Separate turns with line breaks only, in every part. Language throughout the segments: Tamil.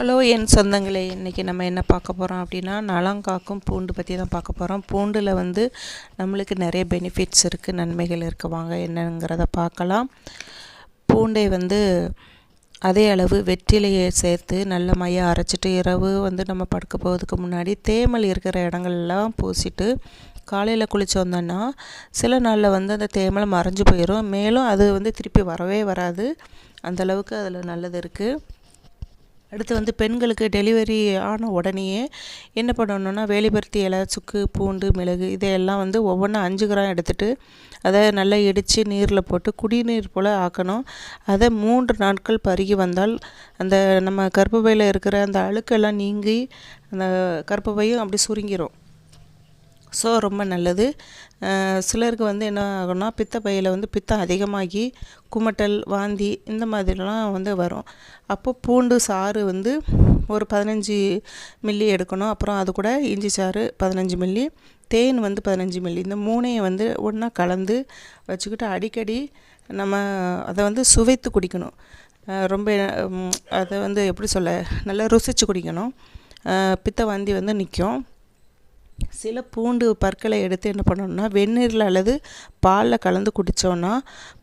ஹலோ என் சொந்தங்களே இன்றைக்கி நம்ம என்ன பார்க்க போகிறோம் அப்படின்னா நலங்காக்கும் பூண்டு பற்றி தான் பார்க்க போகிறோம் பூண்டில் வந்து நம்மளுக்கு நிறைய பெனிஃபிட்ஸ் இருக்குது நன்மைகள் இருக்குது வாங்க என்னங்கிறத பார்க்கலாம். பூண்டை வந்து அதே அளவு வெற்றிலையை சேர்த்து நல்ல மையம் அரைச்சிட்டு இரவு வந்து நம்ம படுக்க போகிறதுக்கு முன்னாடி தேமல் இருக்கிற இடங்கள்லாம் பூசிட்டு காலையில் குளிச்சு வந்தோன்னா சில நாளில் வந்து அந்த தேமல் மறைஞ்சு போயிடும் மேலும் அது வந்து திருப்பி வரவே வராது. அந்தளவுக்கு அதில் நல்லது இருக்குது அடுத்து வந்து பெண்களுக்கு டெலிவரி ஆன உடனேயே என்ன பண்ணணுன்னா வேலிபருத்தி இலை சுக்கு பூண்டு மிளகு இதையெல்லாம் வந்து ஒவ்வொன்றும் அஞ்சு கிராம் எடுத்துகிட்டு அதை நல்லா இடித்து நீரில் போட்டு குடிநீர் போல் ஆக்கணும். அதை மூன்று நாட்கள் பருகி வந்தால் அந்த நம்ம கர்ப்பப்பையில் இருக்கிற அந்த அழுக்கெல்லாம் நீங்கி அந்த கர்ப்பப்பையும் அப்படி சுருங்கிரும். ஸோ ரொம்ப நல்லது. சிலருக்கு வந்து என்ன ஆகும்னா பித்தப்பையில் வந்து பித்தம் அதிகமாகி குமட்டல் வாந்தி இந்த மாதிரிலாம் வந்து வரும். அப்போ பூண்டு சாறு வந்து ஒரு பதினஞ்சு மில்லி எடுக்கணும். அப்புறம் அது கூட இஞ்சி சாறு பதினஞ்சு மில்லி தேன் வந்து பதினஞ்சு மில்லி. இந்த மூணையும் வந்து ஒன்றா கலந்து வச்சுக்கிட்டு அடிக்கடி நம்ம அதை வந்து சுவைத்து குடிக்கணும். ரொம்ப அதை வந்து எப்படி சொல்ல நல்லா ருசித்து குடிக்கணும். பித்த வாந்தி வந்து நிற்கும் சில பூண்டு பற்களை எடுத்து என்ன பண்ணணும்னா வெந்நீரில் அல்லது பாலில் கலந்து குடித்தோன்னா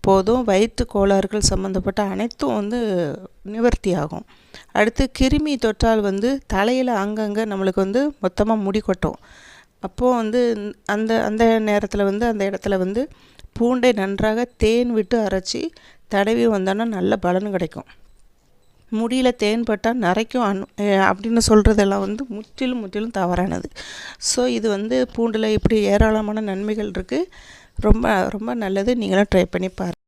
போதும். வயிற்று கோளாறுகள் சம்மந்தப்பட்ட அனைத்தும் வந்து நிவர்த்தி ஆகும். அடுத்து கிருமி தொற்றால் வந்து தலையில் அங்கங்கே நம்மளுக்கு வந்து மொத்தமாக முடி கொட்டும். அப்போது வந்து அந்த அந்த நேரத்தில் வந்து அந்த இடத்துல வந்து பூண்டை நன்றாக தேன் விட்டு அரைச்சி தடவி வந்தோன்னா நல்ல பலன் கிடைக்கும். முடியில் தேன்பட்டால் நரைக்கும் அன் அப்படின்னு சொல்கிறதெல்லாம் வந்து முற்றிலும் முற்றிலும் தவறானது. ஸோ இது வந்து பூண்டில் இப்படி ஏராளமான நன்மைகள் இருக்குது ரொம்ப ரொம்ப நல்லது. நீங்களும் ட்ரை பண்ணி பாருங்கள்